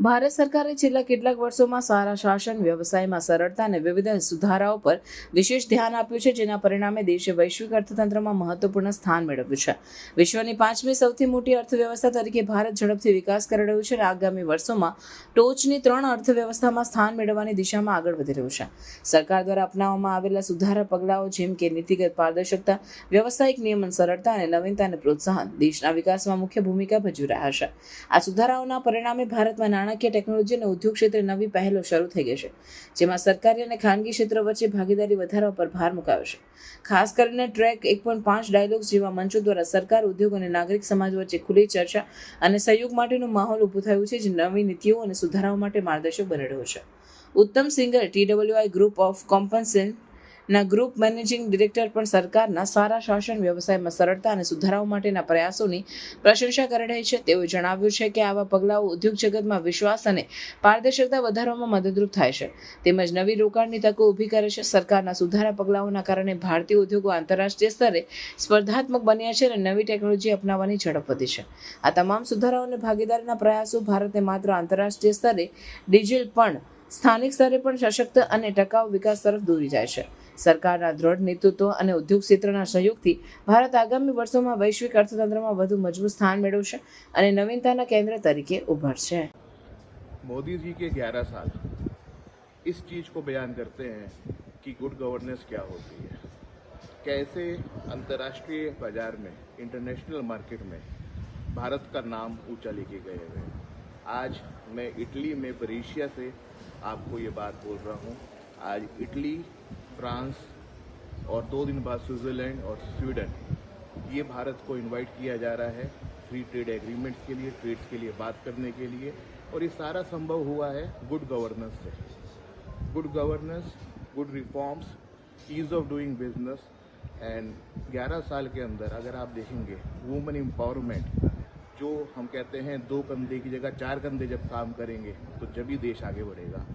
ભારત સરકારે છેલ્લા કેટલાક વર્ષોમાં સારા શાસન, વ્યવસાયમાં સરળતા અને વિવિધ સુધારાઓ પર વિશેષ ધ્યાન આપ્યું છે, જેના પરિણામે દેશે વૈશ્વિક અર્થતંત્રમાં મહત્વપૂર્ણ સ્થાન મેળવ્યું છે. વિશ્વની પાંચમી સૌથી મોટી અર્થવ્યવસ્થા તરીકે ભારત ઝડપથી વિકાસ કરી રહ્યું છે અને આગામી વર્ષોમાં ટોચની ત્રણ અર્થવ્યવસ્થામાં સ્થાન મેળવવાની દિશામાં આગળ વધી રહ્યું છે. સરકાર દ્વારા અપનાવવામાં આવેલા સુધારા પગલાઓ જેમ કે નીતિગત પારદર્શકતા, વ્યવસાયિક નિયમન સરળતા અને નવીનતાને પ્રોત્સાહન દેશના વિકાસમાં મુખ્ય ભૂમિકા ભજવી રહ્યા છે. આ સુધારાઓના પરિણામે ભારતમાં નાણાકીય ટેકનોલોજી અને ઉદ્યોગ ક્ષેત્રે નવી પહેલો શરૂ થઈ ગઈ છે, જેમાં સરકારી અને ખાનગી ક્ષેત્ર વચ્ચે ભાગીદારી વધારવા પર ભાર મુકાયો છે. ખાસ કરીને ટ્રેક એક પોઈન્ટ પાંચ ડાયલોગ્સ જેવા મંચો દ્વારા સરકાર, ઉદ્યોગ અને નાગરિક સમાજ વચ્ચે ખુલ્લી ચર્ચા અને સહયોગ માટેનું માહોલ ઊભું થયું છે, જે નવી નીતિઓ અને સુધારાઓ માટે માર્ગદર્શક બની રહ્યો છે. ઉત્તમ સિંગર ટીડબ્લ્યુઆઈ ગ્રુપ ઓફ કોમ્પન્સેન ના ગ્રુપ મેનેજિંગ ડિરેક્ટર પણ સરકારના સારા શાસન વ્યવસાયમાં સરળતા અને સુધારાઓ માટેના પ્રયાસોની પ્રશંસા કરી રહી છે. તેઓએ જણાવ્યું છે કે આવા પગલાઓ ઉદ્યોગ જગતમાં વિશ્વાસ અને પારદર્શકતા વધારવામાં મદદરૂપ થાય છે. તેમજ નવી રોકાણની તકો ઊભી કરે છે. સરકારના સુધારા પગલાઓના કારણે ભારતીય ઉદ્યોગો આંતરરાષ્ટ્રીય સ્તરે સ્પર્ધાત્મક બન્યા છે અને નવી ટેકનોલોજી અપનાવવાની ઝડપ વધી છે. આ તમામ સુધારાઓ અને ભાગીદારીના પ્રયાસો ભારતને માત્ર આંતરરાષ્ટ્રીય સ્તરે ડિજિટલ પણ સ્થાનિક સ્તરે પણ સશક્ત અને ટકાઉ વિકાસ તરફ દોરી જાય છે સરકારના દ્રઢ નેતૃત્વ અને ઉદ્યોગ ક્ષેત્રના સહયોગથી ભારત આગામી વર્ષોમાં વૈશ્વિક અર્થતંત્રમાં વધુ મજબૂત સ્થાન મેળવશે અને નવીનતાના કેન્દ્ર તરીકે ઉભરશે मोदी जी के 11 साल इस चीज को बयान करते हैं कि गुड गवर्नेंस क्या होती है कैसे अंतर्राष्ट्रीय बाजार में इंटरनेशनल मार्केट में भारत का नाम ऊंचा लेके गए हुए हैं आज मैं इटली में बरीशिया से आपको ये बात बोल रहा हूँ। आज इटली, फ्रांस और दो दिन बाद स्विट्जरलैंड और स्वीडन। ये भारत को इनवाइट किया जा रहा है फ्री ट्रेड एग्रीमेंट्स के लिए ट्रेड्स के लिए, बात करने के लिए। और ये सारा संभव हुआ है गुड गवर्नेंस से। Good governance good reforms ease of doing business and 11 साल के अंदर अगर आप देखेंगे वुमेन एम्पावरमेंट जो हम कहते हैं दो कंधे की जगह, चार कंधे जब काम करेंगे तो जब ही देश आगे बढ़ेगा।